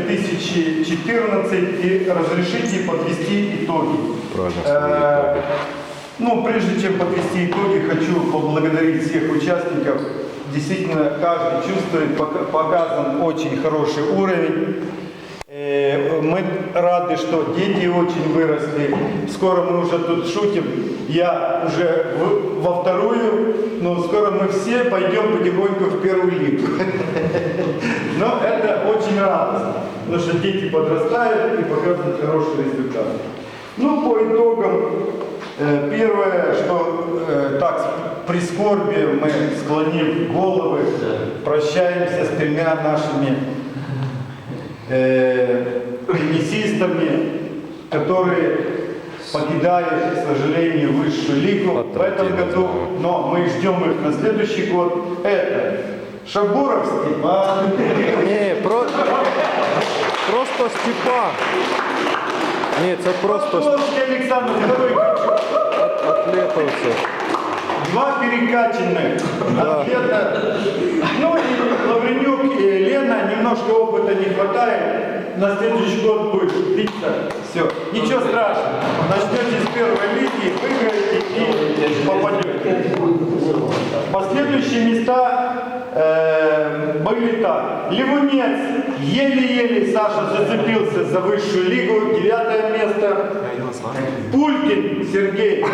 2014 и разрешите подвести итоги. Правильно, Э, Ну, прежде чем подвести итоги, хочу поблагодарить всех участников. Действительно, каждый чувствует, пока- показан очень хороший уровень. Э, Мы рады, что дети очень выросли. Скоро мы уже тут шутим. Я уже во вторую, но скоро мы все пойдем потихоньку в первую лигу. Но это очень радостно, потому что дети подрастают и показывают хороший результат. Ну, по итогам, э, первое, что э, так, с прискорбием мы, склонив головы, прощаемся с тремя нашими э, теннисистами, которые покидают, к сожалению, высшую лигу в этом году, но мы ждем их на следующий год. Это Шабуров Степан, Ні, про... просто Степан. Ні, це просто Павловский Александр, второй атлетовці. Два перекачанных атлета. Ну и Лавренюк и Лена, немножко опыта не хватает. На следующий год будет биться. Все. Ничего страшного. Начнете с первой лиги, выиграете и попадете. Последующие места э, так. Ливунец еле-еле Саша зацепился за высшую лигу, девятое место. Пулькин Сергей,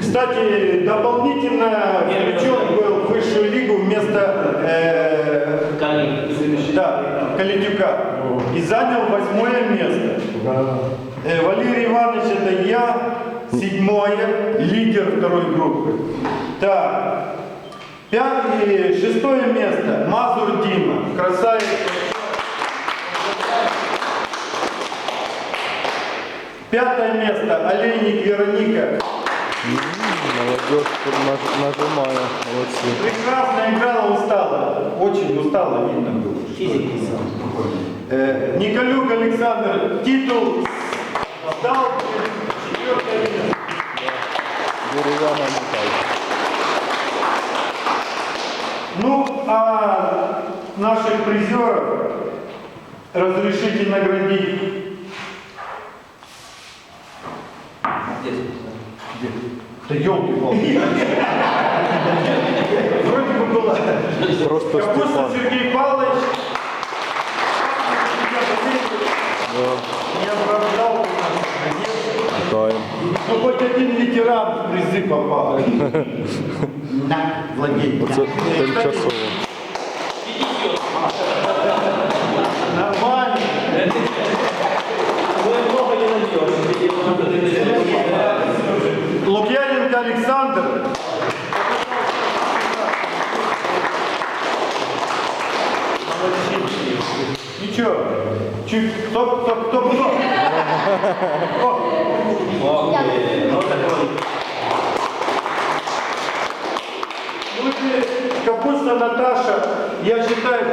кстати, дополнительно включен был в высшую лигу вместо э, да, Калинюка и занял восьмое место. Э, Валерий Иванович это я, седьмое, лидер второй группы. Так, пятое, шестое место, Мазур Дима, красавец. Пятое место, Олейник Вероника. Молодежь тут наж- нажимає. Молодці. Прекрасно играла, устала. Очень устала, видно было. Э, Николюк Александр, титул сдал четвертое место. Медаль. Ну, а наших призеров разрешите наградить. Да елки Вроде бы была. Просто Капуста. Сергей Павлович. Я оправдал. Ну, хоть один ветеран в призы попал. На, владей. Оце тимчасово. Нормально. Лукьяненко Александр. Молодчинский. Ничего. Чуть, кто? О. Ну, и Капуста Наташа, я считаю,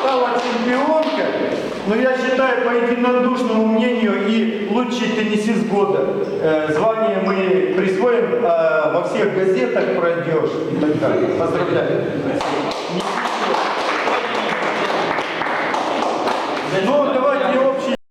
стала чемпионкой, но я считаю, по единодушному мнению, и лучший теннисист года. Э, звание мы присвоим, э, во всех газетах пройдешь и так далее. Поздравляю.